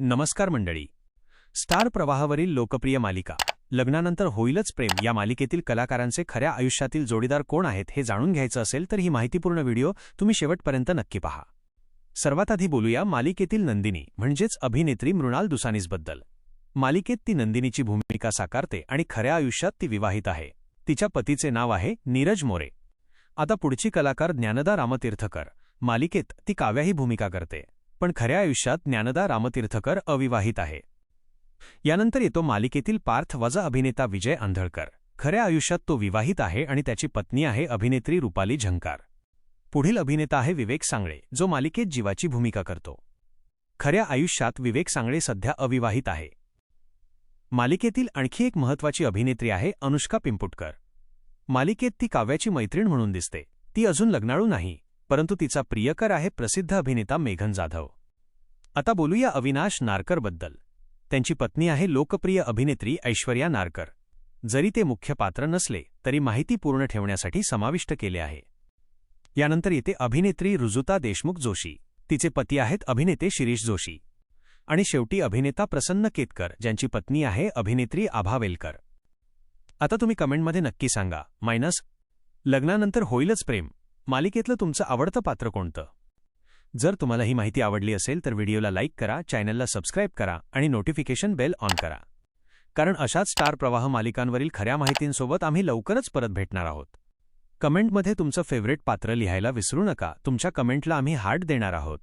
नमस्कार मंडळी. स्टार प्रवाहावरील लोकप्रिय मालिका लग्नानंतर होईलच प्रेम या मालिकेतील कलाकारांचे खऱ्या आयुष्यातील जोडीदार कोण आहेत हे जाणून घ्यायचं असेल तर ही माहितीपूर्ण व्हिडिओ तुम्ही शेवटपर्यंत नक्की पहा. सर्वात आधी बोलूया मालिकेतील नंदिनी म्हणजेच अभिनेत्री मृणाल दुसानीसबद्दल. मालिकेत ती नंदिनीची भूमिका साकारते आणि खऱ्या आयुष्यात ती विवाहित आहे. तिच्या पतीचे नाव आहे नीरज मोरे. आता पुढची कलाकार ज्ञानदा रामतीर्थकर. मालिकेत ती काव्याही भूमिका करते. पण खऱ्या आयुष्यात ज्ञानदा रामतीर्थकर अविवाहित आहे. यानंतर येतो मालिकेतील पार्थ वजा अभिनेता विजय आंधळकर. खऱ्या आयुष्यात तो विवाहित आहे आणि त्याची पत्नी आहे अभिनेत्री रुपाली झंकार. पुढील अभिनेता आहे विवेक सांगळे जो मालिकेत जीवाची भूमिका करतो. खऱ्या आयुष्यात विवेक सांगळे सध्या अविवाहित आहे. मालिकेतील आणखी एक महत्वाची अभिनेत्री आहे अनुष्का पिंपुटकर. मालिकेत ती काव्याची मैत्रीण म्हणून दिसते. ती अजून लग्नाळू नाही. परंतु तिचा प्रियकर आहे प्रसिद्ध अभिनेता मेघन जाधव. आता बोलूया अविनाश नारकरबद्दल त्यांची पत्नी आहे लोकप्रिय अभिनेत्री ऐश्वर्या नारकर. जरी ते मुख्य पात्र नसले तरी माहिती पूर्ण ठेवण्यासाठी समाविष्ट केले आहे. यानंतर येते अभिनेत्री रुजुता देशमुख जोशी. तिचे पती आहेत अभिनेते शिरीष जोशी. आणि शेवटी अभिनेता प्रसन्न केतकर ज्यांची पत्नी आहे अभिनेत्री आभा वेलकर. आता तुम्ही कमेंटमध्ये नक्की सांगा मायनस लग्नानंतर होईलच प्रेम. मालिकेतलं तुमचं आवडतं पात्र कोणतं? जर तुम्हाला ही माहिती आवडली असेल तर व्हिडिओला लाईक करा चॅनलला सबस्क्राईब करा आणि नोटिफिकेशन बेल ऑन करा. कारण अशाच स्टार प्रवाह मालिकांवरील खऱ्या माहितींसोबत आम्ही लवकरच परत भेटणार आहोत. कमेंटमध्ये तुमचं फेवरेट पात्र लिहायला विसरू नका. तुमच्या कमेंटला आम्ही हार्ट देणार आहोत.